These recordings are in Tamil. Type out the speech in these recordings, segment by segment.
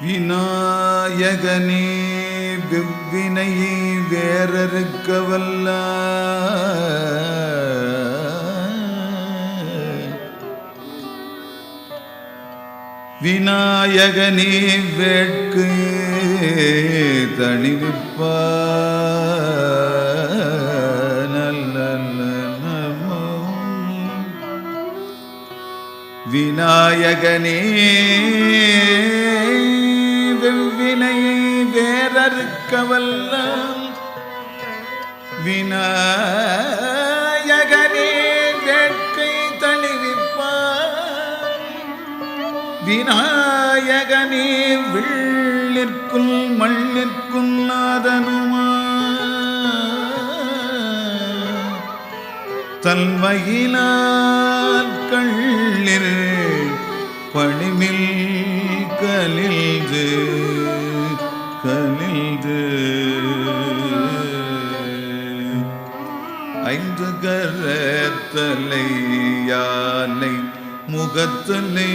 விநாயகனே விவ்வினையை வேறறுக்க வல்ல விநாயகனே வேட்கு தணிவிப்பல்ல விநாயகனே வெவ்வினையை வேறறுக்க வல்ல விநாயகனே வேட்கை தணிவிப்பான் விநாயகனே வில்லிற்குள் மண்ணிற்கும் நாதனுமா தன்மையினால் கள்ளிர் பணிமில் ஐந்து கரத்தலை முகத்தலை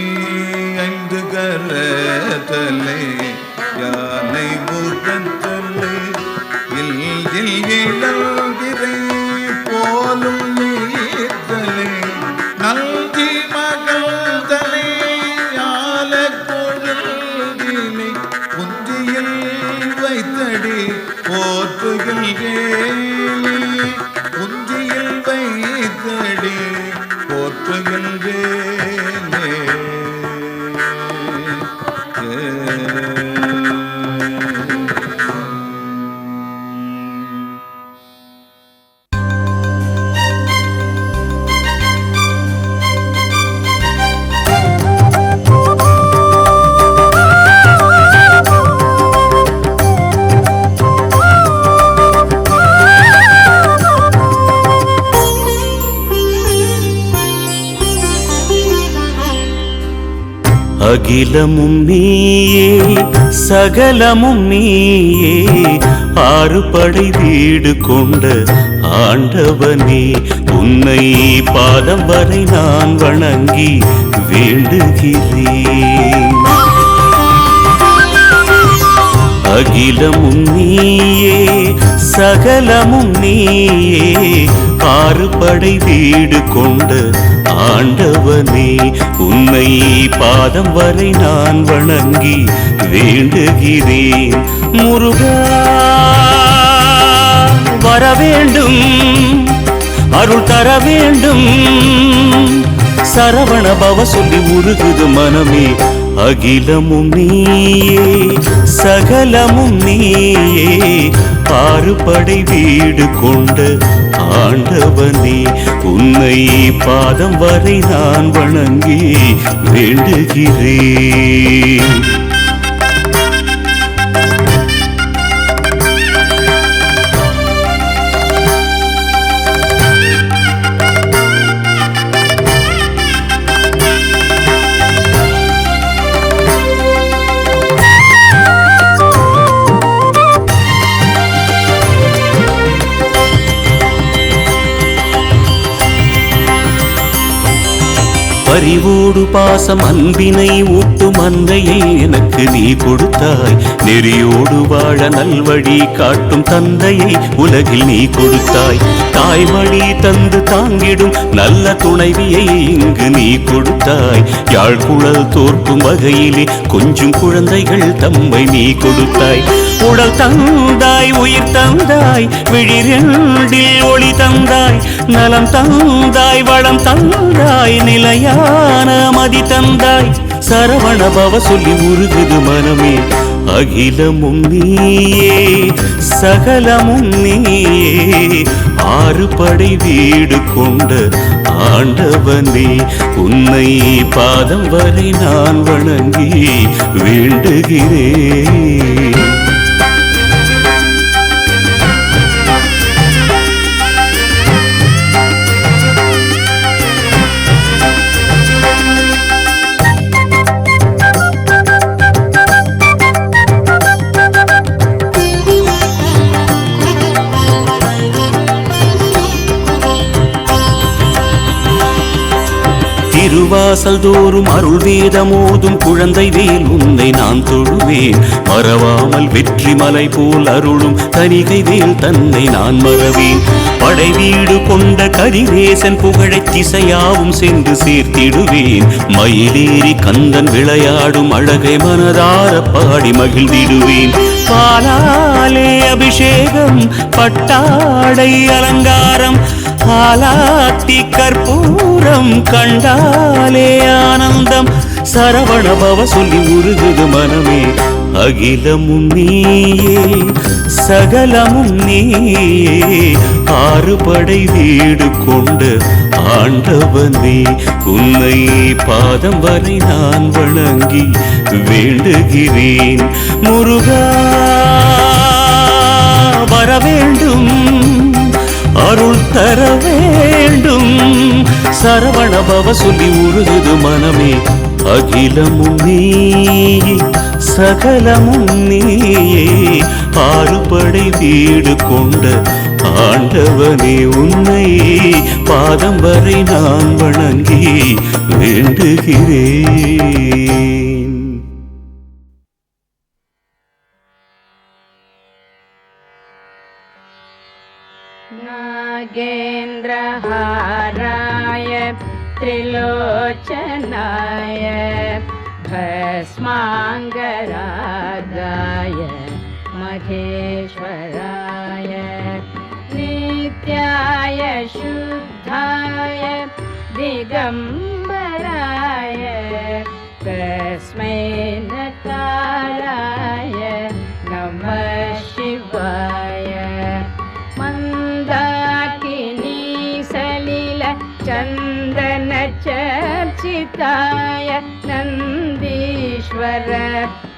ஐந்து கரத்தலை யானை முகத்தலை இல் இல் இளவிரை அகிலமும் நீயே சகலமும் நீயே ஆறு படை வீடு கொண்ட ஆண்டவனே உன்னை பாதம் வரை நான் வணங்கி வேண்டுகிறேன். அகிலமும் நீயே சகலமும் நீயே. ஆறு படை வீடு கொண்ட ஆண்டவனே உன்னை பாதம் வரை நான் வணங்கி வேண்டுகிறேன். முருகா வர வேண்டும் அருள் தர வேண்டும். சரவண பவ சொல்லி உருகுது மனமே. அகிலமும் நீயே சகலமும் நீயே ஆறுபடை வீடு கொண்ட ஆண்டவனே உன்னை பாதம் வரை நான் வணங்கி வேண்டுகிறேன். அறிவோடு பாசம் அன்பினை ஊட்டும் அன்னையை எனக்கு நீ கொடுத்தாய். நெறியோடு வாழ நல்வழி காட்டும் தந்தையை உலகில் நீ கொடுத்தாய். தாய்மொழி தந்து தாங்கிடும் நல்ல துணைவியை இங்கு நீ கொடுத்தாய். யாழ்குழல் தோற்கும் வகையிலே கொஞ்சம் குழந்தைகள் தம்மை நீ கொடுத்தாய். உடல் தந்தாய் உயிர் தந்தாய் விழிரெண்டில் ஒளி தந்தாய். நலம் தந்தாய் வளம் தந்தாய் நிலையா நிலையான மதி தந்தாய். சரவண பவ சொல்லி உருகுது மனமே. அகிலமும் நீயே சகலமும் நீயே. ஆறு படை வீடு கொண்ட ஆண்டவனே உன்னை பாதம் வரை நான் வணங்கி வேண்டுகிறேன். திருவாசல் தோறும் அருள் வேதமோதும் குழந்தை வேல் உன்னை நான் தொழுவேன். மறவாமல் வெற்றி மலை போல் அருளும் தனிகை வேல் தன்னை நான் மறவேன். படை கொண்ட கதிரேசன் புகழை திசையாவும் சென்று சேர்த்திடுவேன். மயிலேறி கந்தன் விளையாடும் அழகை மனதார பாடி மகிழ்ந்திடுவேன். பாலாலே அபிஷேகம் பட்டாடை அலங்காரம் ஆலாத்தி கற்பூரம் கண்டாலே ஆனந்தம். சரவணபவ சொல்லி உருகுது மனமே அகிலமும் நீயே சகலமும் நீயே ஆறு படை வீடு கொண்டு ஆண்டவனே உன்னை பாதம் வரை நான் வணங்கி வேண்டுகிறேன். முருகா வர வேண்டும் அருள் தர வேண்டும். சரவண பவ சொல்லி உருகுது மனமே. அகிலமும் நீ சகலமும் நீயே ஆறுபடை வீடு கொண்ட ஆண்டவனே உன்னை பாதம் வரை நான் வணங்கி வேண்டுகிறேன். नागेन्द्रहाराय त्रिलोचनाय भस्माङ्गरागाय महेश्वराय नित्याय शुद्धाय दिगम्बराय तस्मै नकाराय चर्चिताय नन्दीश्वर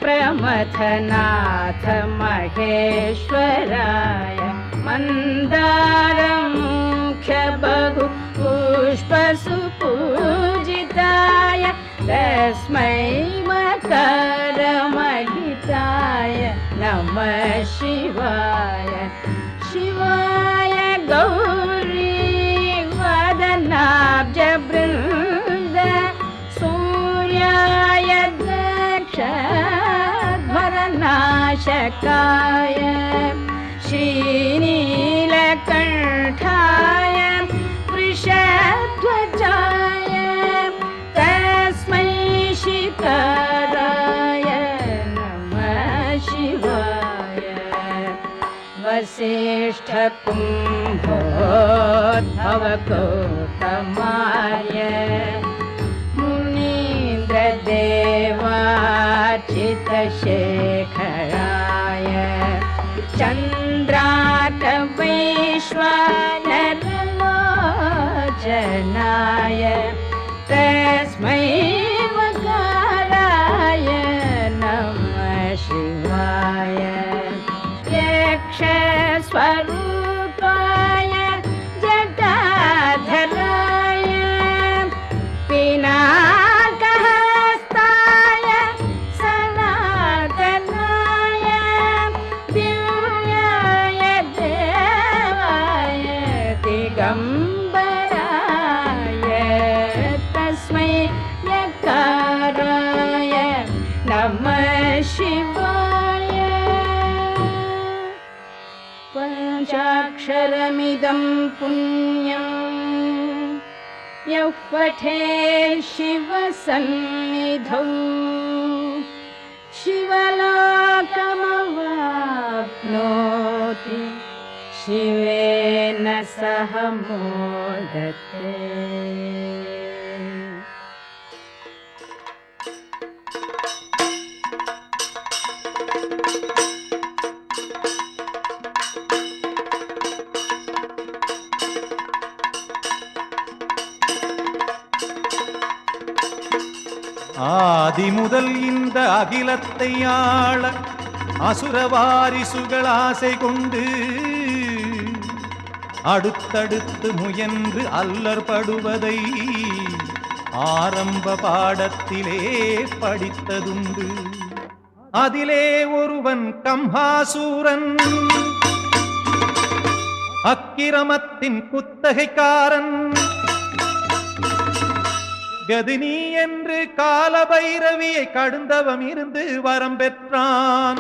प्रमथनाथ महेश्वराय मन्दारमुख्य बहु पुष्पसुपूजिताय दक्षध्वरनाशकाय श्रीनीलकण्ठाय वृषध्वजाय तस्मै शिखराय नमः शिवाय। वसिष्ठकुम्भोद्भवकोतमाय शिवाय यक्षस्वरूपाय जटाधराय पिनाकहस्ताय सनातनाय। दिव्याय देवाय दिगम्बराय। तस्मै यकाराय। नमः शिवाय पञ्चाक्षरमिदं पुण्यम् यः पठे शिवसन्निधौ। शिवलोकमवाप्नोति। शिवेन सह मोदते ஆதி முதல் இந்த அகிலத்தை ஆள அசுரவாரிசுகள் ஆசை கொண்டு அடுத்தடுத்து முயன்று அல்லற்படுவதை ஆரம்ப பாடத்திலே படித்ததுண்டு. அதிலே ஒருவன் கம்ஹாசூரன் அக்கிரமத்தின் குத்தகைக்காரன் கதினி என்று காலபைரவியை கடுந்தவம் இருந்து வரம் பெற்றான்.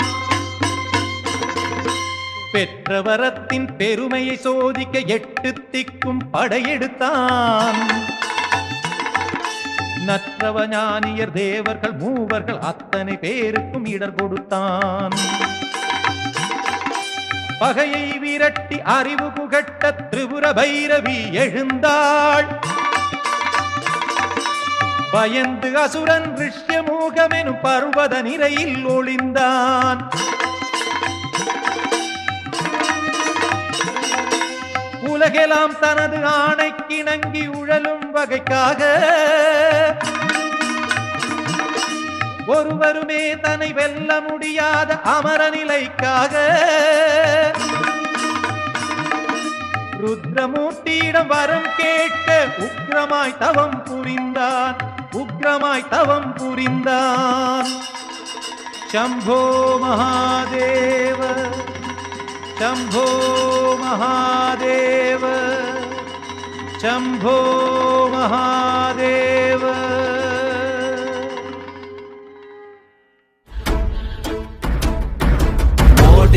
பெற்ற வரத்தின் பெருமையை சோதிக்க எட்டு திக்கும் படையெடுத்தான் நற்றவ ஞானியர் தேவர்கள் மூவர்கள் அத்தனை பேருக்கும் இடர் கொடுத்தான். பகையை விரட்டி அறிவு புகட்ட திரிபுர பைரவி எழுந்தாள். பயந்து அசுரன் ரிஷ்யமூகமெனும் பர்வத நிறையில் ஒளிந்தான். உலகெல்லாம் தனது ஆணைக்கிணங்கி உழலும் வகைக்காக ஒருவருமே தன்னை வெல்ல முடியாத அமர நிலைக்காக ருத்ரமூர்த்தியிடம் வரம் கேட்டு உக்ரமாய் தவம் புரிந்தான். உக்ரமாய் தவம் புரிந்தான் சம்போ மகாதேவ शम्भो महादेव शम्भो महादेव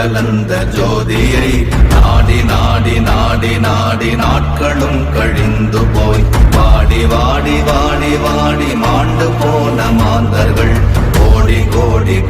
கலந்த ஜோதியை நாடி நாடி நாடி நாடி நாட்களும் கழிந்து போய். வாடி வாடி வாடி வாடி மாண்டு போன மாந்தர்கள். கோடி கோடி